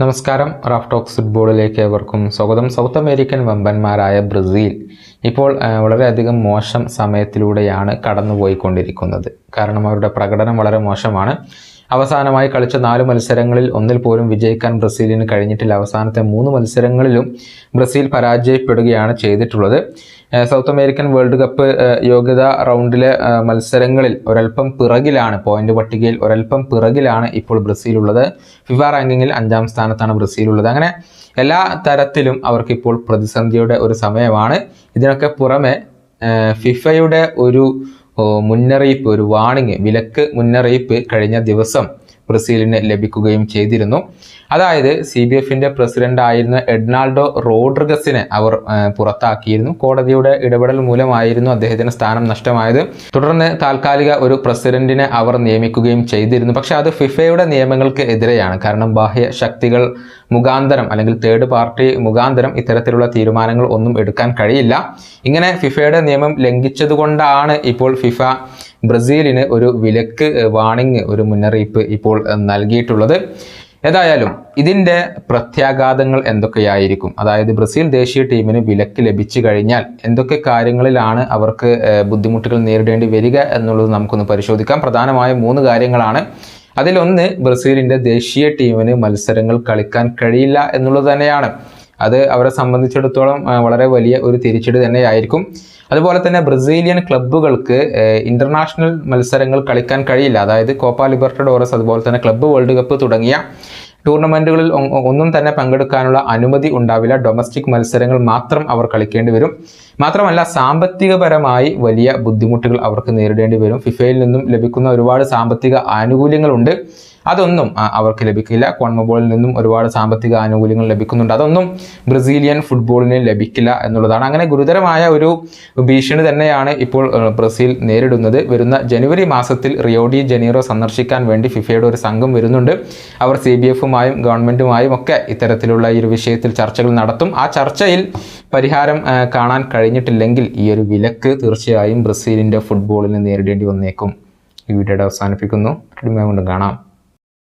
നമസ്കാരം. Raf talks ഫുട്ബോളിലേക്ക് ഏവർക്കും സ്വാഗതം. സൗത്ത് അമേരിക്കൻ വമ്പന്മാരായ ബ്രസീൽ ഇപ്പോൾ വളരെയധികം മോശം സമയത്തിലൂടെയാണ് കടന്നുപോയിക്കൊണ്ടിരിക്കുന്നത്. കാരണം അവരുടെ പ്രകടനം വളരെ മോശമാണ്. അവസാനമായി കളിച്ച നാല് മത്സരങ്ങളിൽ ഒന്നിൽ പോലും വിജയിക്കാൻ ബ്രസീലിന് കഴിഞ്ഞിട്ടില്ല. അവസാനത്തെ മൂന്ന് മത്സരങ്ങളിലും ബ്രസീൽ പരാജയപ്പെടുകയാണ് ചെയ്തിട്ടുള്ളത്. സൗത്ത് അമേരിക്കൻ വേൾഡ് കപ്പ് യോഗ്യതാ റൗണ്ടിലെ മത്സരങ്ങളിൽ ഒരൽപ്പം പിറകിലാണ് പോയിന്റ് പട്ടികയിൽ ഒരൽപ്പം പിറകിലാണ് ഇപ്പോൾ ബ്രസീൽ ഉള്ളത് ഫിഫ റാങ്കിങ്ങിൽ അഞ്ചാം സ്ഥാനത്താണ് ബ്രസീൽ ഉള്ളത് അങ്ങനെ എല്ലാ തരത്തിലും അവർക്കിപ്പോൾ പ്രതിസന്ധിയുടെ ഒരു സമയമാണ്. ഇതിനൊക്കെ പുറമെ ഫിഫയുടെ ഒരു മുന്നറിയിപ്പ് ഒരു വാണിങ് വിലക്ക് മുന്നറിയിപ്പ് കഴിഞ്ഞ ദിവസം ബ്രസീലിന് ലഭിക്കുകയും ചെയ്തിരുന്നു. അതായത് സി ബി എഫിന്റെ പ്രസിഡന്റ് ആയിരുന്ന എഡ്നാൾഡോ റോഡ്രിഗസിനെ അവർ പുറത്താക്കിയിരുന്നു. കോടതിയുടെ ഇടപെടൽ മൂലമായിരുന്നു അദ്ദേഹത്തിന് സ്ഥാനം നഷ്ടമായത്. തുടർന്ന് താൽക്കാലിക ഒരു പ്രസിഡന്റിനെ അവർ നിയമിക്കുകയും ചെയ്തിരുന്നു. പക്ഷെ അത് ഫിഫയുടെ നിയമങ്ങൾക്ക് എതിരെയാണ്. കാരണം ബാഹ്യ ശക്തികൾ മുഖാന്തരം അല്ലെങ്കിൽ തേർഡ് പാർട്ടി മുഖാന്തരം ഇത്തരത്തിലുള്ള തീരുമാനങ്ങൾ ഒന്നും എടുക്കാൻ കഴിയില്ല. ഇങ്ങനെ ഫിഫയുടെ നിയമം ലംഘിച്ചതുകൊണ്ടാണ് ഇപ്പോൾ ഫിഫ ബ്രസീലിന് ഒരു വിലക്ക് വാണിംഗ് ഒരു മുന്നറിയിപ്പ് ഇപ്പോൾ നൽകിയിട്ടുള്ളത്. ഏതായാലും ഇതിന്റെ പ്രത്യാഘാതങ്ങൾ എന്തൊക്കെയായിരിക്കും? അതായത് ബ്രസീൽ ദേശീയ ടീമിന് വിലക്ക് ലഭിച്ചു കഴിഞ്ഞാൽ എന്തൊക്കെ കാര്യങ്ങളിലാണ് അവർക്ക് ബുദ്ധിമുട്ടുകൾ നേരിടേണ്ടി വരിക എന്നുള്ളത് നമുക്കൊന്ന് പരിശോധിക്കാം. പ്രധാനമായും മൂന്ന് കാര്യങ്ങളാണ്. അതിലൊന്ന് ബ്രസീലിന്റെ ദേശീയ ടീമിന് മത്സരങ്ങൾ കളിക്കാൻ കഴിയില്ല എന്നുള്ളത് തന്നെയാണ്. അത് അവരെ സംബന്ധിച്ചിടത്തോളം വളരെ വലിയ ഒരു തിരിച്ചടി തന്നെയായിരിക്കും. അതുപോലെ തന്നെ ബ്രസീലിയൻ ക്ലബ്ബുകൾക്ക് ഇന്റർനാഷണൽ മത്സരങ്ങൾ കളിക്കാൻ കഴിയില്ല. അതായത് കോപ്പ ലിബർട്ടഡോറസ് അതുപോലെ തന്നെ ക്ലബ്ബ് വേൾഡ് കപ്പ് തുടങ്ങിയ ടൂർണമെന്റുകളിൽ ഒന്നും തന്നെ പങ്കെടുക്കാനുള്ള അനുമതി ഉണ്ടാവില്ല. ഡൊമസ്റ്റിക് മത്സരങ്ങൾ മാത്രം അവർ കളിക്കേണ്ടി വരും. മാത്രമല്ല സാമ്പത്തികപരമായി വലിയ ബുദ്ധിമുട്ടുകൾ അവർക്ക് നേരിടേണ്ടി വരും. ഫിഫയിൽ നിന്നും ലഭിക്കുന്ന ഒരുപാട് സാമ്പത്തിക ആനുകൂല്യങ്ങളുണ്ട്. അതൊന്നും അവർക്ക് ലഭിക്കില്ല. കോൺമബോളിൽ നിന്നും ഒരുപാട് സാമ്പത്തിക ആനുകൂല്യങ്ങൾ ലഭിക്കുന്നുണ്ട്. അതൊന്നും ബ്രസീലിയൻ ഫുട്ബോളിന് ലഭിക്കില്ല എന്നുള്ളതാണ്. അങ്ങനെ ഗുരുതരമായ ഒരു ഭീഷണി തന്നെയാണ് ഇപ്പോൾ ബ്രസീൽ നേരിടുന്നത്. വരുന്ന ജനുവരി മാസത്തിൽ റിയോഡി ജനീറോ സന്ദർശിക്കാൻ വേണ്ടി ഫിഫയുടെ ഒരു സംഘം വരുന്നുണ്ട്. അവർ സി ബി എഫുമായും ഗവൺമെന്റുമായും ഒക്കെ ഇത്തരത്തിലുള്ള ഈ ഒരു വിഷയത്തിൽ ചർച്ചകൾ നടത്തും. ആ ചർച്ചയിൽ പരിഹാരം കാണാൻ കഴിഞ്ഞിട്ടില്ലെങ്കിൽ ഈ ഒരു വിലക്ക് തീർച്ചയായും ബ്രസീലിന്റെ ഫുട്ബോളിന് നേരിടേണ്ടി വന്നേക്കും. ഈ വീഡിയോയുടെ അവസാനിപ്പിക്കുന്നു. വീണ്ടും കാണാം.